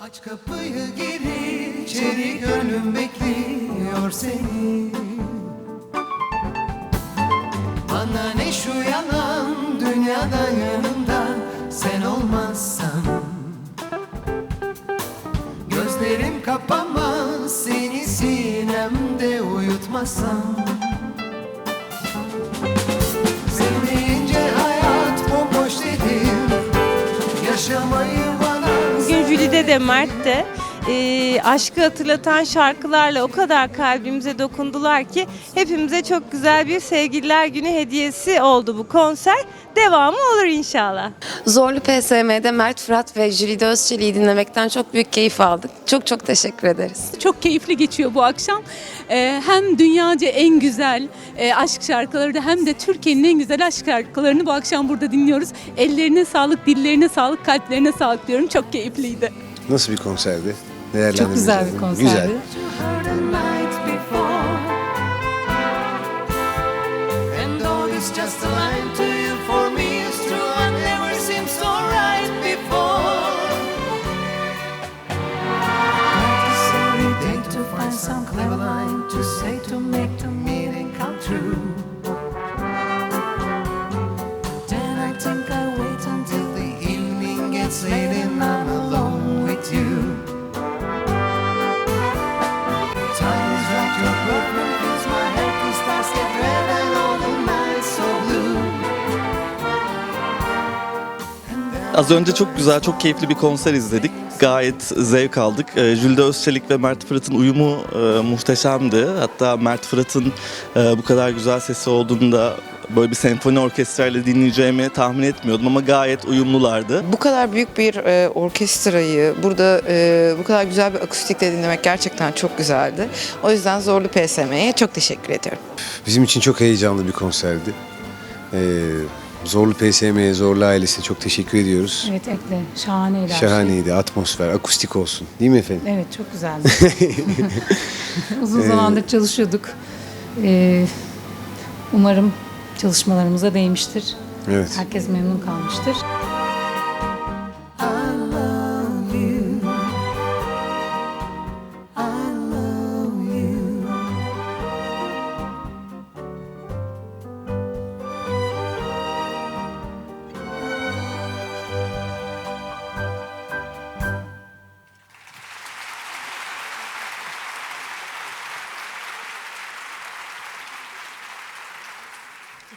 Aç kapıyı gir içeri gönlüm bekliyor seni. Bana ne şu yalan dünyada yanında sen olmazsan. Gözlerim kapanmaz seni sinemde uyutmasam. Sevmeyince hayat bomboş dedim Yaşamayı de Mert de e, aşkı hatırlatan şarkılarla o kadar kalbimize dokundular ki hepimize çok güzel bir sevgililer günü hediyesi oldu bu konser. Devamı olur inşallah. Zorlu PSM'de Mert Fırat ve Jülide Özçelik'i dinlemekten çok büyük keyif aldık. Çok çok teşekkür ederiz. Çok keyifli geçiyor bu akşam. Ee, hem dünyaca en güzel e, aşk şarkıları da hem de Türkiye'nin en güzel aşk şarkılarını bu akşam burada dinliyoruz. Ellerine sağlık, dillerine sağlık, kalplerine sağlık diyorum. Çok keyifliydi. Nasıl bir konserdi? Çok güzel bir konserdi. Güzel. some clever line to say to make the meaning come true. Then I think I wait until the evening gets late Az önce çok güzel, çok keyifli bir konser izledik. Gayet zevk aldık. Ee, Jülde Özçelik ve Mert Fırat'ın uyumu e, muhteşemdi. Hatta Mert Fırat'ın e, bu kadar güzel sesi olduğunu da böyle bir senfoni orkestrayla dinleyeceğimi tahmin etmiyordum ama gayet uyumlulardı. Bu kadar büyük bir e, orkestrayı burada e, bu kadar güzel bir akustikle dinlemek gerçekten çok güzeldi. O yüzden Zorlu PSM'ye çok teşekkür ediyorum. Bizim için çok heyecanlı bir konserdi. Ee, Zorlu PSM'ye, Zorlu ailesine çok teşekkür ediyoruz. Evet ekle. Şahaneydi her şey. Şahaneydi, atmosfer, akustik olsun. Değil mi efendim? Evet çok güzeldi. Uzun zamandır çalışıyorduk. Ee, umarım çalışmalarımıza değmiştir. Evet. Herkes memnun kalmıştır.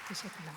Teşekkürler.